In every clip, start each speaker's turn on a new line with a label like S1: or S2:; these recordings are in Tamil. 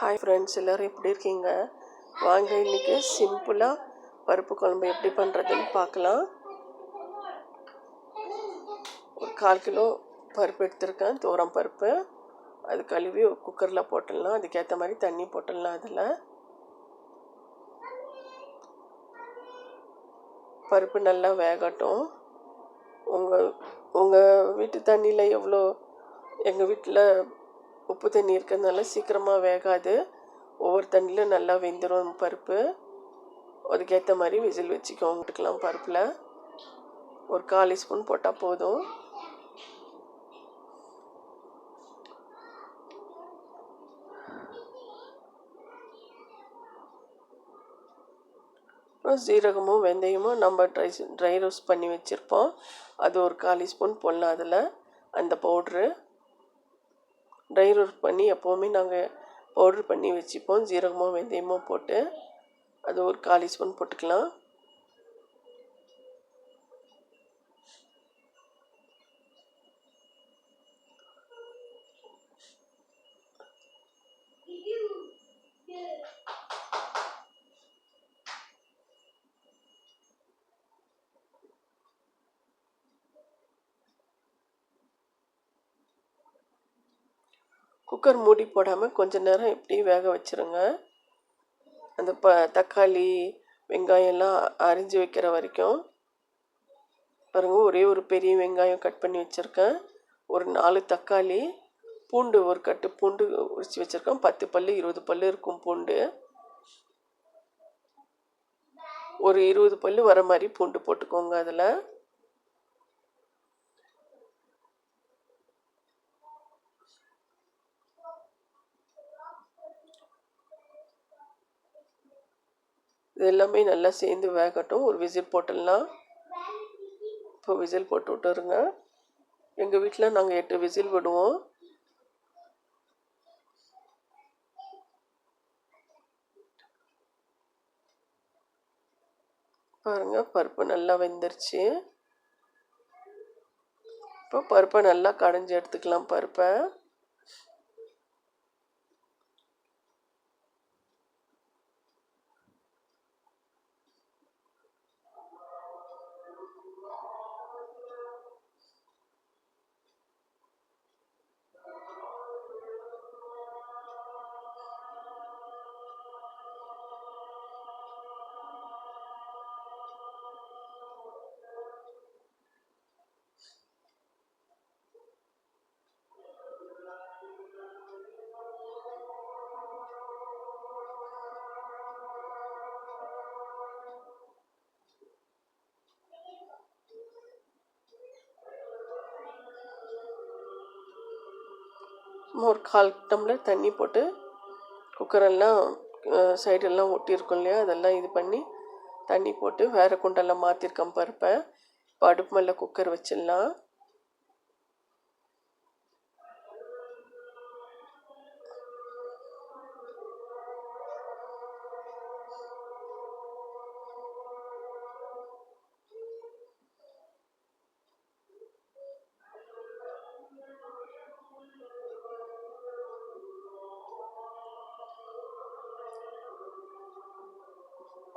S1: ஹாய் ஃப்ரெண்ட்ஸ் எல்லோரும் எப்படி இருக்கீங்க? வாங்க இன்றைக்கி சிம்பிளாக பருப்பு குழம்பு எப்படி பண்ணுறதுன்னு பார்க்கலாம். ஒரு கால் கிலோ பருப்பு எடுத்திருக்கேன் தூரம் பருப்பு. அது கழுவி குக்கரில் போட்டுடலாம். அதுக்கேற்ற மாதிரி தண்ணி போட்டுடலாம் அதில். பருப்பு நல்லா வேகட்டும். உங்கள் உங்கள் வீட்டு தண்ணியில் எவ்வளோ எங்கள் வீட்டில் உப்பு தண்ணி இருக்கிறதுனால சீக்கிரமாக வேகாது. ஒவ்வொரு தண்ணியில் நல்லா வெந்துடும் பருப்பு. அதுக்கேற்ற மாதிரி விசில் வச்சுக்கோங்கட்டுக்கலாம் பருப்பில். ஒரு காலி ஸ்பூன் போட்டால் போதும். அப்புறம் சீரகமும் வெந்தயமும் நம்ம ட்ரை ட்ரை ரோஸ்ட் பண்ணி வச்சுருப்போம். அது ஒரு காலி ஸ்பூன் போடலாம் அதில். அந்த பவுட்ரு. ட்ரை ரோஸ்ட் பண்ணி எப்போவுமே நாங்கள் பவுட்ரு பண்ணி வச்சுப்போம். ஜீரகமும் வெந்தயமும் போட்டு அது ஒரு காலி ஸ்பூன் போட்டுக்கலாம். குக்கர் மூடி போடாமல் கொஞ்ச நேரம் இப்படி வேக வச்சுருங்க. அந்த ப தக்காளி வெங்காயம்லாம் அரிஞ்சு வைக்கிற வரைக்கும். பாருங்கள் ஒரே ஒரு பெரிய வெங்காயம் கட் பண்ணி வச்சுருக்கேன். ஒரு நாலு தக்காளி பூண்டு ஒரு கட்டு பூண்டு உரிச்சு வச்சுருக்கேன் பத்து பல் இருபது பல் இருக்கும் பூண்டு. ஒரு இருபது பல் வர மாதிரி பூண்டு போட்டுக்கோங்க அதில். இது எல்லாமே நல்லா சேர்ந்து வேகட்டும். ஒரு விசில் போட்டுடலாம். இப்போ விசில் போட்டு விட்டுருங்க. எங்கள் வீட்டில் நாங்கள் எட்டு விசில் விடுவோம். பாருங்கள் பருப்பு நல்லா வெந்துருச்சு. இப்போ பருப்பை நல்லா கடைஞ்சி எடுத்துக்கலாம் பருப்பை. ஒரு கால் டம்ளர் தண்ணி போட்டு குக்கரெல்லாம் சைடெல்லாம் ஒட்டியிருக்கும் இல்லையா? அதெல்லாம் இது பண்ணி தண்ணி போட்டு வேறு குண்டெல்லாம் மாற்றிருக்கேன் பருப்பை. இப்போ அடுப்பு மேலே குக்கர் வச்சிடலாம்.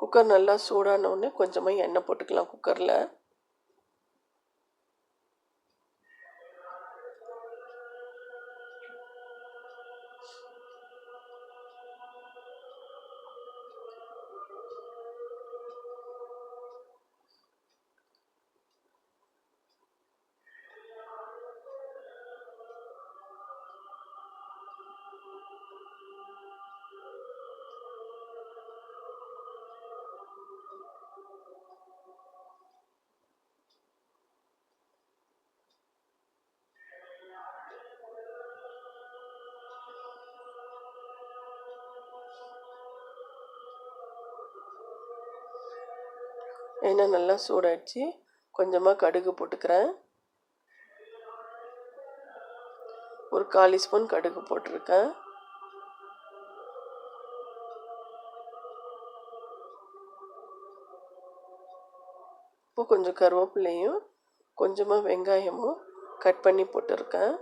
S1: குக்கர் நல்லா சூடான உடனே கொஞ்சமாக எண்ணெய் போட்டுக்கலாம் குக்கரில். எண்ணெய் நல்லா சூடாகிடுச்சு கொஞ்சமாக கடுகு போட்டுக்கிறேன். ஒரு காலி ஸ்பூன் கடுகு போட்டிருக்கேன். இப்போ கொஞ்சம் கருவேப்பிலையும் கொஞ்சமாக வெங்காயமும் கட் பண்ணி போட்டிருக்கேன்.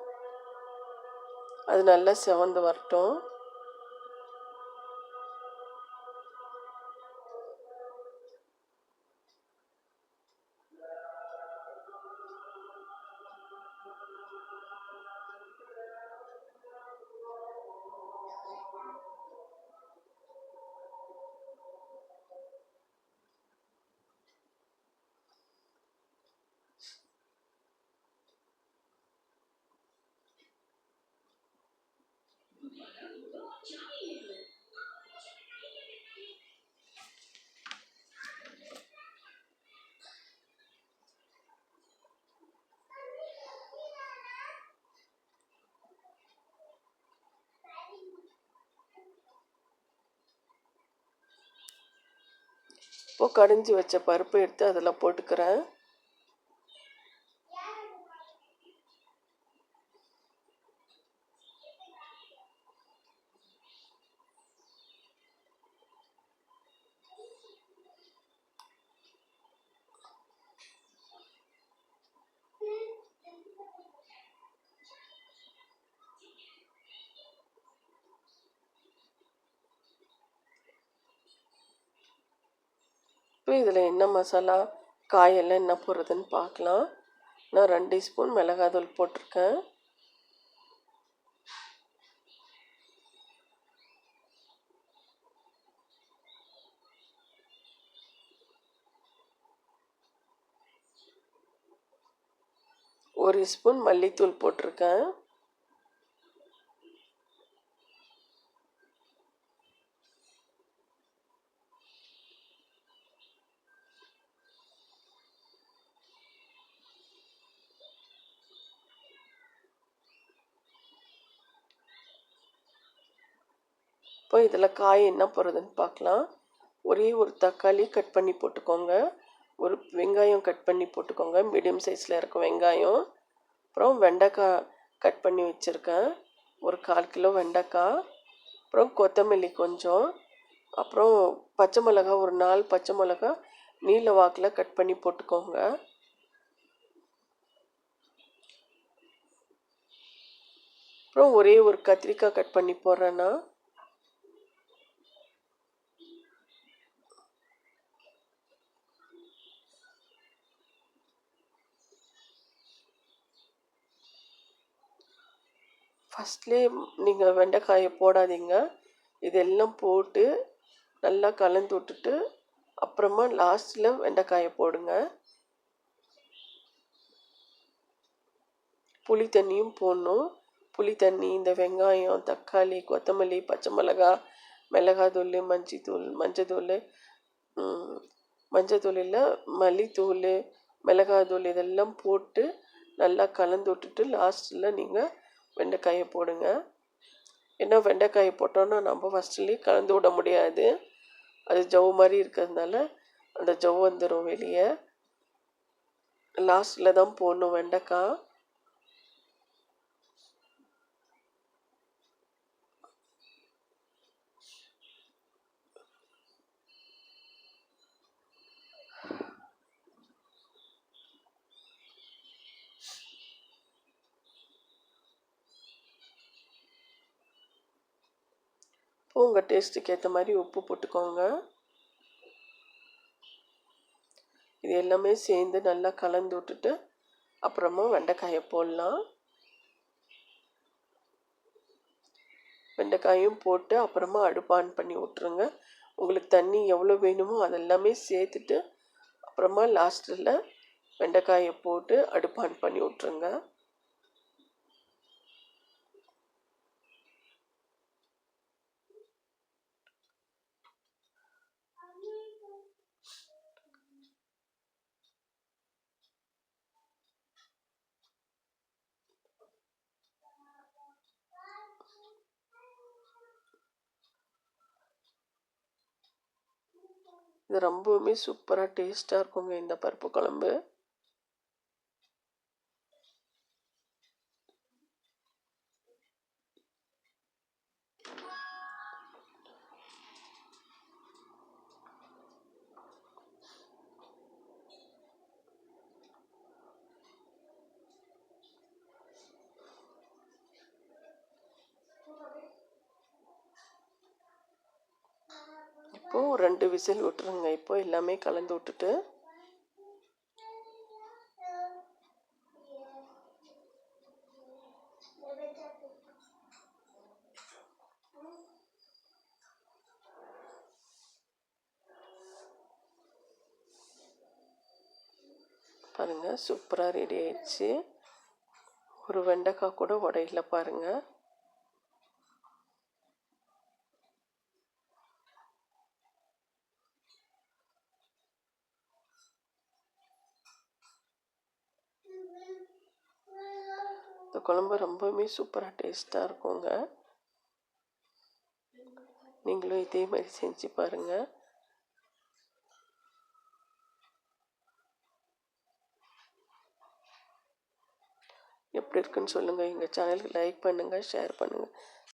S1: அது நல்லா செவந்து வரட்டும். கடைஞ்சி வச்ச பருப்பு எடுத்து அதில் போட்டுக்கிறேன். இப்போ இதில் என்ன மசாலா காயெல்லாம் என்ன போடுறதுன்னு பார்க்கலாம். நான் ரெண்டு ஸ்பூன் மிளகாத்தூள் போட்டிருக்கேன். ஒரு ஸ்பூன் மல்லித்தூள் போட்டிருக்கேன். இப்போ இதில் காய் என்ன போடுறதுன்னு பார்க்கலாம் ஒரே ஒரு தக்காளி கட் பண்ணி போட்டுக்கோங்க. ஒரு வெங்காயம் கட் பண்ணி போட்டுக்கோங்க. மீடியம் சைஸில் இருக்கும் வெங்காயம். அப்புறம் வெண்டைக்காய் கட் பண்ணி வச்சுருக்கேன். ஒரு கால் கிலோ வெண்டைக்காய். அப்புறம் கொத்தமல்லி கொஞ்சம். அப்புறம் பச்சை மிளகா ஒரு நாலு பச்சை மிளகா நீல வாக்கில் கட் பண்ணி போட்டுக்கோங்க. அப்புறம் ஒரே ஒரு கத்திரிக்காய் கட் பண்ணி போடுறேன்னா ஃபஸ்ட்லேயே நீங்கள் வெண்டைக்காயை போடாதீங்க. இதெல்லாம் போட்டு நல்லா கலந்து விட்டுட்டு அப்புறமா லாஸ்ட்டில் வெண்டைக்காயை போடுங்க. புளி தண்ணியும் போடணும். புளி தண்ணி இந்த வெங்காயம் தக்காளி கொத்தமல்லி பச்சை மிளகா மிளகாத்தூள் மஞ்சித்தூள் மஞ்சத்தூள் மஞ்சத்தூள் இல்லை மல்லித்தூள் மிளகாத்தூள் இதெல்லாம் போட்டு நல்லா கலந்து விட்டுட்டு லாஸ்ட்டில் நீங்கள் வெண்டைக்காயை போடுங்க. ஏன்னா வெண்டைக்காயை போட்டோன்னா நம்ம ஃபஸ்ட்லேயே கலந்து விட முடியாது. அது ஜவ் மாதிரி இருக்கிறதுனால அந்த ஜவ் வந்துடும் வெளியே. லாஸ்ட்டில் தான் போடணும் வெண்டைக்காய் இப்போ உங்கள் டேஸ்ட்டுக்கு ஏற்ற மாதிரி உப்பு போட்டுக்கோங்க. இது எல்லாமே சேர்ந்து நல்லா கலந்து விட்டுட்டு அப்புறமா வெண்டைக்காயை போடலாம். வெண்டைக்காயும் போட்டு அப்புறமா அடுப்பு ஆன் பண்ணி விட்ருங்க உங்களுக்கு தண்ணி எவ்வளோ வேணுமோ அதெல்லாமே சேர்த்துட்டு அப்புறமா லாஸ்ட்டில் வெண்டைக்காயை போட்டு அடுப்பு ஆன் பண்ணி விட்ருங்க இது ரொம்பவுமே சூப்பராக டேஸ்ட்டாக இருக்குங்க இந்த பருப்பு குழம்பு. இப்போது ரெண்டு விசில் விட்டுருங்க. இப்போ எல்லாமே கலந்து விட்டுட்டு. பாருங்கள் சூப்பராக ரெடி ஆயிடுச்சு. ஒரு வெண்டைக்காய் கூட உடையில பாருங்கள் குழம்பு ரொம்பவுமே சூப்பராக டேஸ்ட்டாக இருக்குங்க. நீங்களும் இதே மாதிரி செஞ்சு பாருங்க. எப்படி இருக்குன்னு சொல்லுங்கள் எங்கள் சேனலுக்கு லைக் பண்ணுங்கள் ஷேர் பண்ணுங்கள்